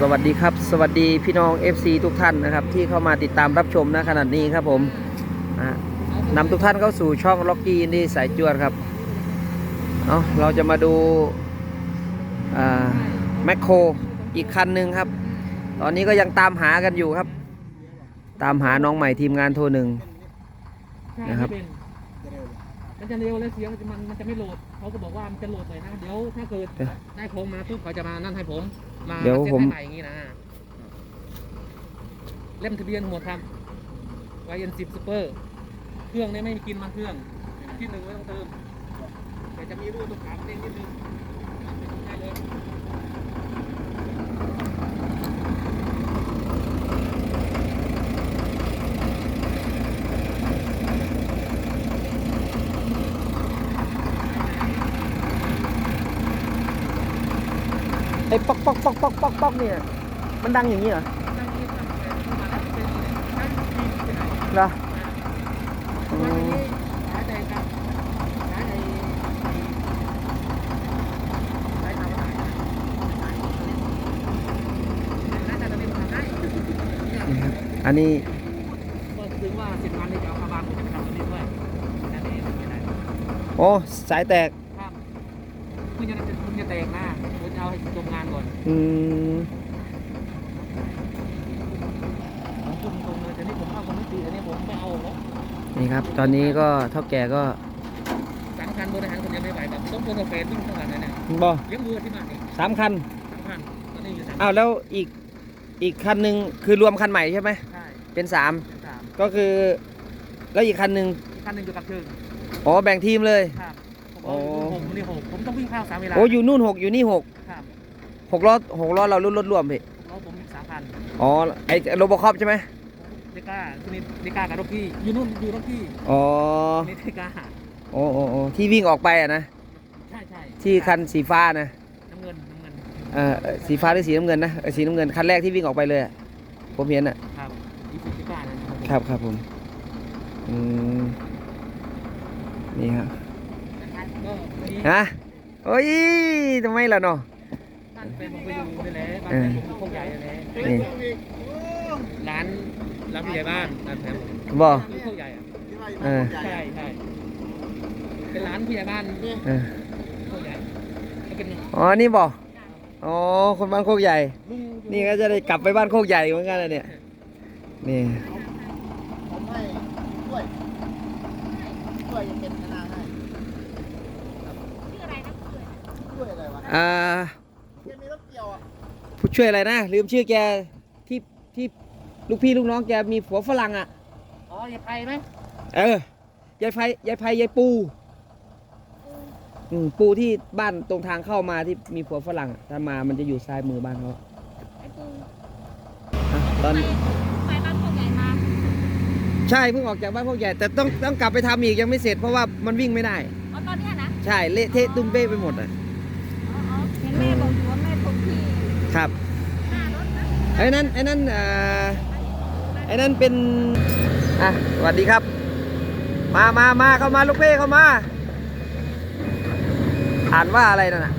สวัสดีครับ สวัสดีพี่น้อง FC ทุกท่านนะครับ ที่เข้ามาติดตามรับชมนะขนาดนี้ครับผมนำทุกท่านเข้าสู่ช่องล็อกกี้อินดี้สายจวดครับเอาเราจะมาดูแมคโครอีกคันหนึ่งครับ ตอนนี้ก็ยังตามหากันอยู่ครับ ตามหาน้องใหม่ทีมงานโทรหนึ่งนะครับมันจะเร็วและเสียงมันจะไม่โหลด เขาก็บอกว่ามันจะโหลดหน่อยนะ เดี๋ยวถ้าเกิดได้โครงมาปุ๊บเขาจะมานั่นให้ผม มาเดี๋ยวซ็ตผมให้ใหม่อย่างนี้นะ เล่มทะเบียนหมดครับวายเอ็นสิบซูเปอร์ เครื่องเนี่ยไม่มีกินมาเครื่อง ที่หนึ่งไม่ต้องเติมแต่จะมีรูปตรงขาเด้งนิดนึงได้เลย ไอ้ป๊อกป๊อกป๊อกป๊อกป๊อกป๊อกเนี่ย มันดังอย่างนี้เหรอตั้งนี้ตั้งแต่ประมาณนั้นเป็นใช้ทีมที่ไหนเหรอวันนี้ขายใจครับขายในขายทำอะไรน่าจะเป็นทำได้นี่ครับอันนี้ก็ถึงว่าสิบวันนี้จะเอามาบางผมจะทำอันนี้ด้วยนั่นเองไม่ได้โอ้สายแตกครับคุณจะคุณจะแตกนะคุณจะ เอาให้จบงานก่อนอืมผมพูดตรงเลยแต่นี่ผมเอาคนไม่ตีอันนี้ผมไม่เอาหรอกนี่ครับ ตอนนี้ก็เท่าแก่ก็สามคันบริหารคนยังไม่ไหวแบบต้องคนกาแฟวิ่งเท่ากันเลยเนี่ยบอเลี้ยงวัวที่บ้านนี่สามคันสามคันตอนนี้อยู่สามอ้าวแล้วอีกอีกคันหนึ่งคือรวมคันใหม่ใช่ไหมใช่เป็นสามเป็นสามก็คือ แล้วอีกคันหนึ่งอีกคันหนึ่งอยู่กับเชิงอ๋อแบ่งทีมเลยครับผม โอ้เอาผมนี่หกผมต้องวิ่งข้าวสามเวลาโอ้อยู่นู่นหกอยู่นี่หกครับหกล้อหกล้อเรารุ่นรถรวมพี่แล้วผมสามพันอ๋อไอโรบอคอปใช่ไหมเดก้าทีนี้เดก้ากับรถพี่อยู่นู่นอยู่รถพี่อ๋อนี่เดก้าโอ้โอ้โอ้ที่วิ่งออกไปอะนะใช่ใช่ที่ที่คันสีฟ้านะน้ำเงินน้ำเงินเออเอ่อสีฟ้าหรือสีน้ำเงินนะเออสีน้ำเงินคันแรกที่วิ่งออกไปเลยอะผมเห็นอะครับอีซูเดก้านั่นครับผมครับครับผมอืมนี่ครับ ฮะโอ้ยทำไมล่ะเนาะบ้านแฟนผมไปอยู่นี่แหละบ้านแฟนผมอยู่โคกใหญ่นี่แหละนี่ร้านร้านผู้ใหญ่บ้านร้านแฟนผมบออยู่โคกใหญ่อะเออใช่ใช่เป็นร้านผู้ใหญ่บ้านเออโคกใหญ่ก็เป็นอ๋อนี่บออ๋อคนบ้านโคกใหญ่ลุงอยู่นี่ก็จะได้กลับไปบ้านโคกใหญ่เหมือนกันเลยเนี่ยนี่ผมให้ช่วยช่วยจะเป็นทนายให้ช่วย อะไรวะอ่าแกมีรถเกี่ยวอะผู้ช่วยอะไรนะ ลืมชื่อแกที่ที่ลูกพี่ลูกน้องแกมีผัวฝรั่งอะอ๋ออย่าไปไหมเออยายไพยายไพยายปูอืมปูที่บ้านตรงทางเข้ามาที่มีผัวฝรั่งอะถ้ามามันจะอยู่ซ้ายมือบ้านเขาไอ้ปูอะตอนไปไปบ้านพ่อใหญ่มาใช่เพิ่งออกจากบ้านพวกใหญ่แต่ต้องต้องกลับไปทำอีกยังไม่เสร็จเพราะว่ามันวิ่งไม่ได้อ๋อตอนเนี้ยนะ ใช่เละเทะตุ้มเป้ไปหมดอะ อ๋ออ๋อเห็นแม่บอกอยู่ว่าแม่ทุกที่ ครับไอ้นั่นไอ้นั่นอ่าไอ้นั่นเป็นอะสวัสดีครับ มามามาเข้ามาลูกเป้เข้ามา อ่านว่าอะไรนั่นน่ะ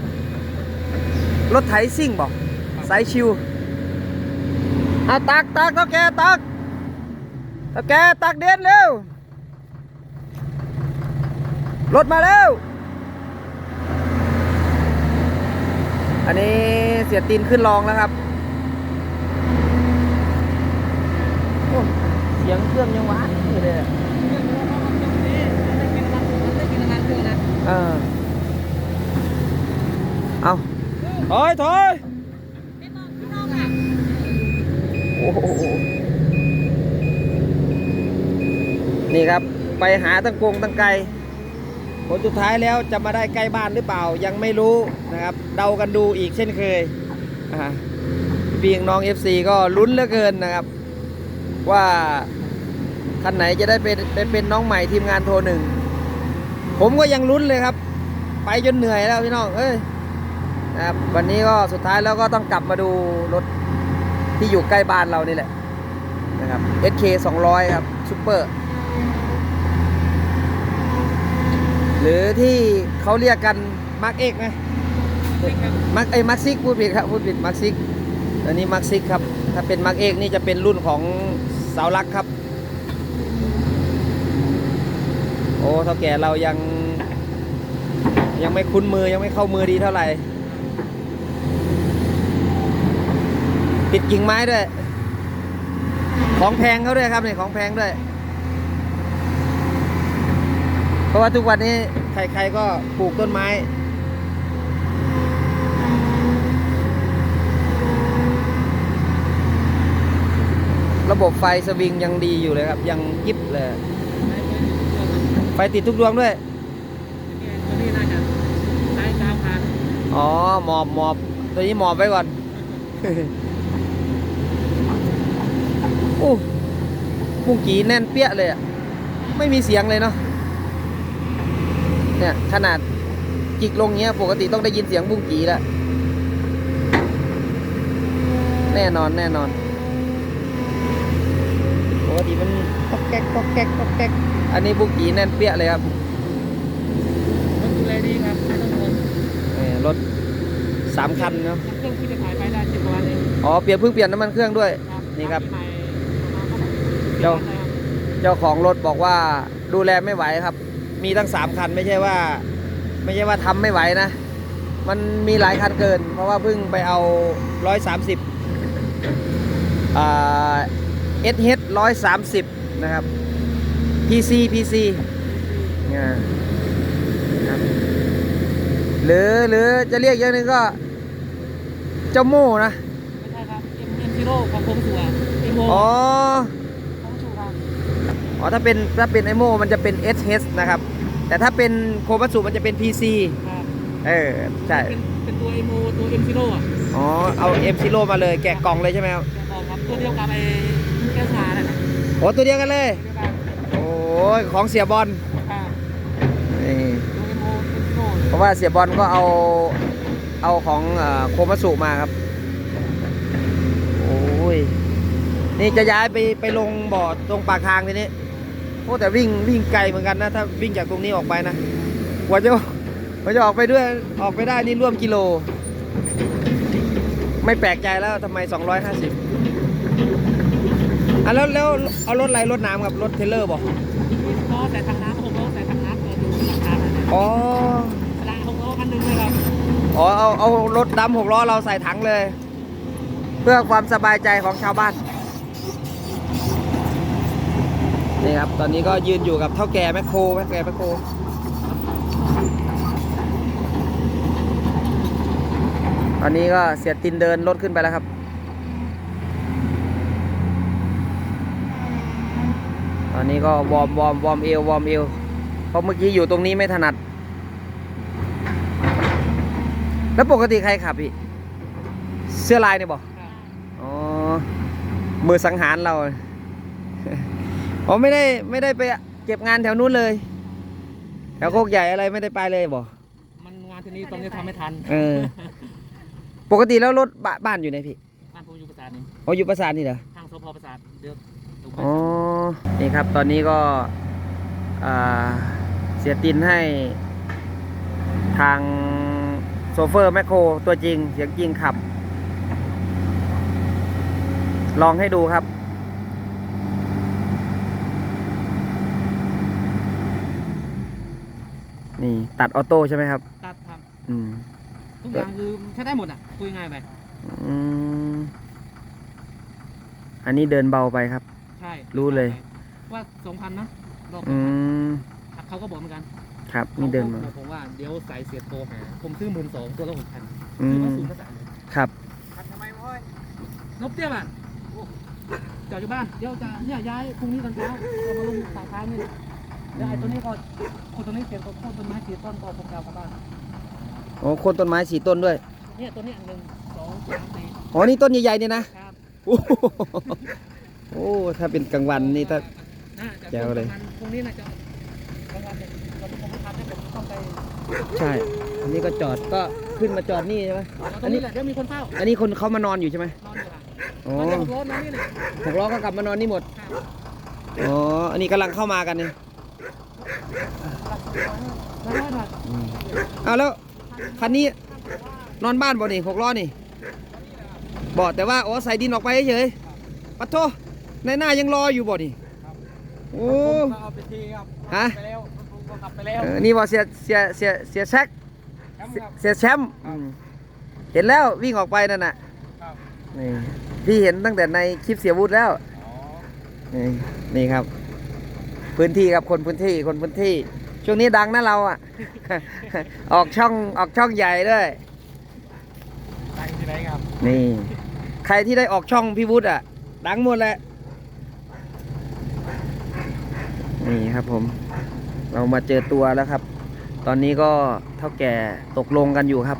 รถไถซิ่งบอกสายชิวอาตักตักเท่าแกตักเท่าแกตักเด่นเร็วรถมาเร็วอันนี้ เสียตีนขึ้นรองแล้วครับโอ้เสียงเครื่องยังหวานอยู่เลยอะได้กินน้ำมันได้กินน้ำมันเครื่องนะเออเอาถอยถอยไม่มองข้างนอกอะโอ้โหนี่ครับ ไปหาตั้งกงตั้งไกล ผลสุดท้ายแล้วจะมาได้ใกล้บ้านหรือเปล่ายังไม่รู้นะครับ เดากันดูอีกเช่นเคยพี่น้อง FC ก็ลุ้นเหลือเกินนะครับ ว่าคันไหนจะได้เป็นเป็นน้องใหม่ทีมงานโทรหนึ่งผมก็ยังลุ้นเลยครับ ไปจนเหนื่อยแล้วพี่น้องเอ้ยนะครับวันนี้ก็สุดท้ายแล้วก็ต้องกลับมาดูรถที่อยู่ใกล้บ้านเรานี่แหละนะครับ SK 200 ครับซูเปอร์ หรือที่เขาเรียกกันมาร์กเอกนะมาร์กไอ้มาร์กซิกพูดผิดครับพูดผิดมาร์กซิกอันนี้มาร์คซิกครับ ถ้าเป็นมาร์คเอกนี่จะเป็นรุ่นของเสาลักครับ โอ้เท่าแก่เรายัง ยังไม่คุ้นมือยังไม่เข้ามือดีเท่าไหร่ปิดกิ่งไม้ด้วย ของแพงเขาด้วยครับนี่ของแพงด้วย เพราะว่าทุกวันนี้ใครๆก็ปลูกต้นไม้ ระบบไฟสวิงยังดีอยู่เลยครับ ยังยิบเลย ไฟติดทุกดวงด้วยตัวนี้น่าจะใช้สามพันอ๋อหมอบหมอบตัวนี้หมอบไว้ก่อนโอ้ปุ้งกีแน่นเปี้ยเลยอะ ไม่มีเสียงเลยเนาะ เนี่ยขนาดจิกลงเงี้ย ปกติต้องได้ยินเสียงบุ้งกีแล้ว แน่นอนแน่นอน ปกติมันก๊อกแก๊กก๊อกแก๊กก๊อกแก๊กอันนี้บุ้งกีแน่นเปี้ยเลยครับรถดูแลดีครับไม่ต้องห่วงเออรถสามคันเนาะเครื่องที่จะขายไปได้สิบกว่าวันเองอ๋อเปลี่ยนเพิ่งเปลี่ยนน้ำมันเครื่องด้วยครับนี่ครับปีใหม่ประมาณสักเจ้าสิบวันนะครับเจ้าของรถบอกว่าดูแลไม่ไหวครับ มีตั้งสามคันไม่ใช่ว่า ไม่ใช่ว่าทำไม่ไหวนะ มันมีหลายคันเกิน เพราะว่าเพิ่งไปเอาร้อยสามสิบอ่าเอสเฮดร้อยสามสิบนะครับ PC PC เนี่ยครับหรือหรือจะเรียกอย่างหนึงก็ เจ้าโม่นะ ไม่ใช่ครับ M M Zero ของผมสัว M O อ๋อของสัวครับอ๋อถ้าเป็นถ้าเป็นไอโมมันจะเป็น SH นะครับ แต่ถ้าเป็นโคมัตสุมันจะเป็น PC ครับเออใช่เป็นเป็นตัว M O ตัว M Zero อะอ๋อเอา M Zero มาเลยแกะกล่องเลยใช่ไหมครับจะบอกครับตัวเดียวกับไอ้แก้วชาเนี่ยนะโอ้ตัวเดียวกันเลยเดียวกันโอ้ยของเสียบอลครับนี่ตัว M O M Zero เพราะว่าเสียบอลก็เอาเอาของโคมัตสุมาครับโอ้ยนี่จะย้ายไปไปลงบ่อตรงปากทางทีนี้ โอ้แต่วิ่งวิ่งไกลเหมือนกันนะ ถ้าวิ่งจากตรงนี้ออกไปนะกว่าจะกว่าจะออกไปด้วยออกไปได้นี่ร่วมกิโล ไม่แปลกใจแล้วทำไม 250อะแล้วแล้วเอารถอะไรรถน้ำกับรถเทรลเลอร์บอกล้อใส่ถังน้ำหกล้อใส่ถังน้ำเปิดดูหลังคาเนี่ยอ๋อสละหกล้อคันหนึ่งเลยครับอ๋อเอาเอารถดำหกล้อเราใส่ถังเลย เพื่อความสบายใจของชาวบ้าน นี่ครับ ตอนนี้ก็ยืนอยู่กับเท่าแก่แมคโครแม่แก่แมคโครตอนนี้ก็เสียตินเดินรถขึ้นไปแล้วครับตอนนี้ก็วอร์มวอร์มวอร์มเอววอร์มเอวเพราะเมื่อกี้อยู่ตรงนี้ไม่ถนัด แล้วปกติใครขับพี่ เสื้อลายเนี่ยบอกครับอ๋อมือสังหารเรา ผมไม่ได้ไม่ได้ไปเก็บงานแถวนู้นเลย แถวโคกใหญ่อะไรไม่ได้ไปเลยบอกมันงานที่นี้ตรงนี้ทำไม่ทันเออ ปกติแล้วรถบ้านบ้านอยู่ไหนพี่บ้านผมอยู่ประสาทนี่อ๋ออยู่ประสานนี่เหรอทางสพประสาทเดี๋ยวตรงไปอ๋อนี่ครับ ตอนนี้ก็อ่าเสียตินให้ ทางโซเฟอร์แมคโครตัวจริง เสียงจริงขับ ลองให้ดูครับ นี่ตัดออโต้ใช่ไหมครับ ตัดครับอืมทุกอย่างคือใช้ได้หมดอะคุยง่ายไปอืมอันนี้เดินเบาไปครับ ใช่รู้เลย ว่าสองพันนะรอบอืมเขาก็บอกเหมือนกันครับนี่เดินมาขบอกผมว่าเดี๋ยวใส่เสียบโตหาผมซื้อหมื่นสองตัวละหกพันอืซื้อมามศูนย์ภาษาเลยครับทำไมพ่อยนบเตี้ยบ้านจอดอยู่บ้านเดี๋ยวจะเนี่ยย้ายพรุ่งนี้ตอนเช้าเรามาลงสายพานนี่ เดี๋ยวไอ้ตัวนี้ก็คนตัวนี้เสียบตัวโค่นต้นไม้สี่ต้นต่อผมจะเอากลับบ้านโอ้โคนต้นไม้สีต้นด้วยเนี่ยตัวเนี้ยหนึ่งสองสามสี่อ๋อนี่ต้นใหญ่ๆเนี่ยนะครับโอ้โหโอ้ถ้าเป็นกลางวันนี่ถ้า น่าจะแจ๋วเลย ประมาณพรุ่งนี้น่าจะกลางวันเนี่ยตอนที่ผมไม่ทันเนี่ยผมต้องไปใช่ อันนี้ก็จอดก็ขึ้นมาจอดนี่ใช่ไหมเอาตรงนี้แหละเดี๋ยวมีคนเฝ้าอันนี้คนเขามานอนอยู่ใช่ไหมนอนอยู่ค่ะอ๋อนอนอยู่รถนอนนี่แหละหกล้อก็กลับมานอนนี่หมด ครับอ๋ออันนี้กำลังเข้ามากันนี่แเอาแล้วคันนี้นอนบ้านบ่นี่หกล้อนี่บอกแต่ว่าอ๋อใส่ดินออกไปเฉยๆปัดโทในหน้ายังรออยู่บ่นี่ครับโอ้ก็เอาไปทีครับฮะไปแล้วรถลุงก็ขับไปแล้วเออนี่บอกเสียเสียเสียเสียแซกแชมป์ครับเสียแชมป์อืมเห็นแล้ววิ่งออกไปนั่นน่ะครับนี่พี่เห็นตั้งแต่ในคลิปเสียวุฒแล้วอ๋อนี่นี่ครับ พื้นที่ครับคนพื้นที่คนพื้นที่ ช่วงนี้ดังนะเราอะ ออกช่องออกช่องใหญ่ด้วยตั้งที่ไหนครับ นี่ ใครที่ได้ออกช่องพี่วุฒิอะ ดังหมดแหละนี่ครับผม เรามาเจอตัวแล้วครับ ตอนนี้ก็เท่าแก่ตกลงกันอยู่ครับ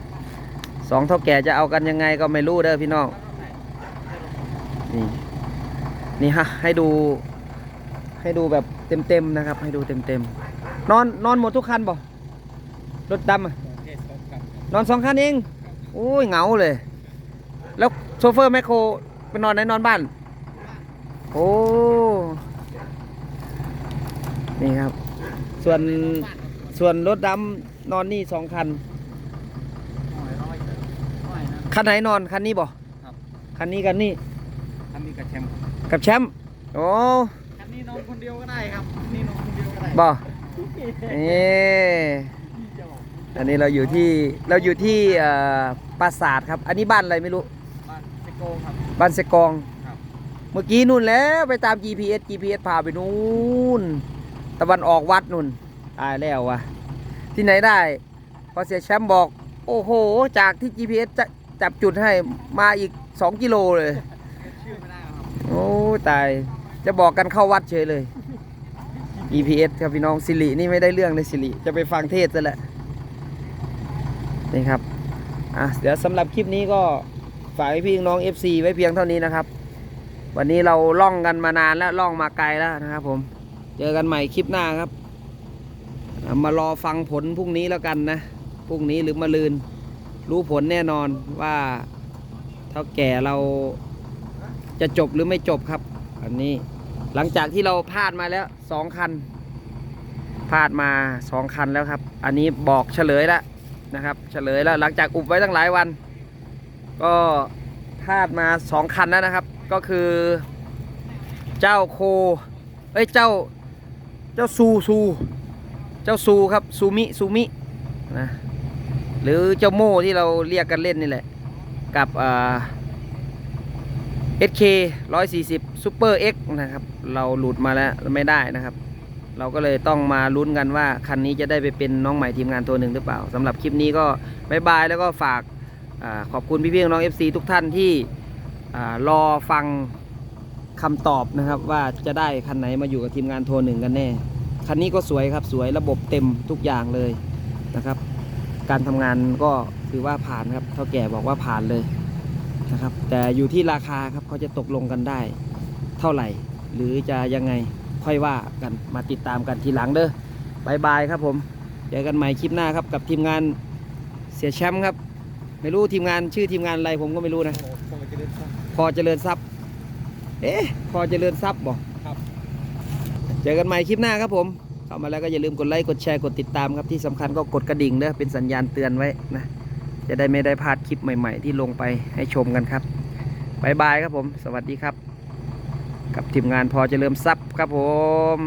สองเท่าแก่จะเอากันยังไงก็ไม่รู้เด้อพี่น้องนี่นี่ฮะให้ดู ให้ดูแบบเต็มๆนะครับ ให้ดูเต็มๆนอนนอนหมดทุกคันบ่รถดำอะเทศกครับนอนสองคันเองโอ้ยเหงาเลย แล้วโชเฟอร์แมคโครไปนอนไหนนอนบ้าน โอ้นี่ครับ ส่วนส่วนรถดำนอนนี่สองคันน้อยน้อยน้อยนะคันไหนนอนคันนี้บ่ครับคันนี้กันนี่คันนี้กับแชมป์กับแชมป์โอ้คั นนี้นอนคนเดียวก็ได้ครับ นี่นอนคนเดียวก็ได้บ่เออันนี้เราอยู่ที่เราอยู่ที่เอ่อปราสาทครับ อันนี้บ้านอะไรไม่รู้ บ้านเซโกครับบ้านเซกองครับเมื่อกี้นู่นแล้วไปตาม GPS GPS พาไปนู่น ตะวันออกวัดนู่นตายแล้ววะที่ไหนได้พอเสียแชมป์บอก โอ้โห จากที่ GPS จะจับจุดให้มาอีก 2 กิโลเลยชื่อไม่ได้ครับโอ้ ตาย จะบอกกันเข้าวัดเฉยเลย GPS ครับพี่น้องสิรินี่ไม่ได้เรื่องเลยสิริจะไปฟังเทศซะแหละนี่ครับอะเดี๋ยวสำหรับคลิปนี้ก็ฝากพี่น้อง FC ไว้เพียงเท่านี้นะครับ วันนี้เราล่องกันมานานแล้วล่องมาไกลแล้วนะครับ ผม เจอกันใหม่คลิปหน้าครับ มารอฟังผลพรุ่งนี้แล้วกันนะพรุ่งนี้หรือมะลืน รู้ผลแน่นอนว่าเท่าแก่เราจะจบหรือไม่จบครับ อันนี้ หลังจากที่เราพลาดมาแล้วสองคันพลาดมาสองคันแล้วครับ อันนี้บอกเฉลยแล้วนะครับ เฉลยแล้วหลังจากอุบไว้ตั้งหลายวัน ก็พลาดมาสองคันแล้วนะครับ ก็คือเจ้าโคเอ้ยเจ้าเจ้าซูซู เจ้าซูครับซูมิซูมินะหรือเจ้าโม่ที่เราเรียกกันเล่นนี่แหละ กับอ่า SK 140 Super X นะครับ เราหลุดมาแล้วไม่ได้นะครับ เราก็เลยต้องมาลุ้นกันว่า คันนี้จะได้ไปเป็นน้องใหม่ทีมงานตัวหนึ่งหรือเปล่าสำหรับคลิปนี้ก็บายบายแล้วก็ฝากอขอบคุณพี่ๆน้อง FC ทุกท่านที่รอฟังคำตอบนะครับว่าจะได้คันไหนมาอยู่กับทีมงานโทรหนึ่งกันแน่ คันนี้ก็สวยครับสวยระบบเต็มทุกอย่างเลยนะครับ การทำงานก็ถือว่าผ่านครับเท่าแก่บอกว่าผ่านเลย นะครับ แต่อยู่ที่ราคาครับเขาจะตกลงกันได้เท่าไหร่ หรือจะยังไงค่อยว่ากันมาติดตามกันทีหลังเด้อบายบายครับผมเจอกันใหม่คลิปหน้าครับกับทีมงานเสียแชมป์ครับ ไม่รู้ทีมงานชื่อทีมงานอะไรผมก็ไม่รู้นะโอ้โหคงจะเดินซ้พอเจริญทรัพย์ เอ๊ะพอเจริญทรัพย์บอกครับเจอกันใหม่คลิปหน้าครับผม เข้ามาแล้วก็อย่าลืมกดไลค์กดแชร์กดติดตามครับที่สำคัญก็กดกระดิ่งเด้อเป็นสัญญาณเตือนไว้นะ จะได้ไม่ได้พลาดคลิปใหม่ ๆ ที่ลงไปให้ชมกันครับบายบายครับผม สวัสดีครับ กับทีมงานพอจะเริ่มซับครับผม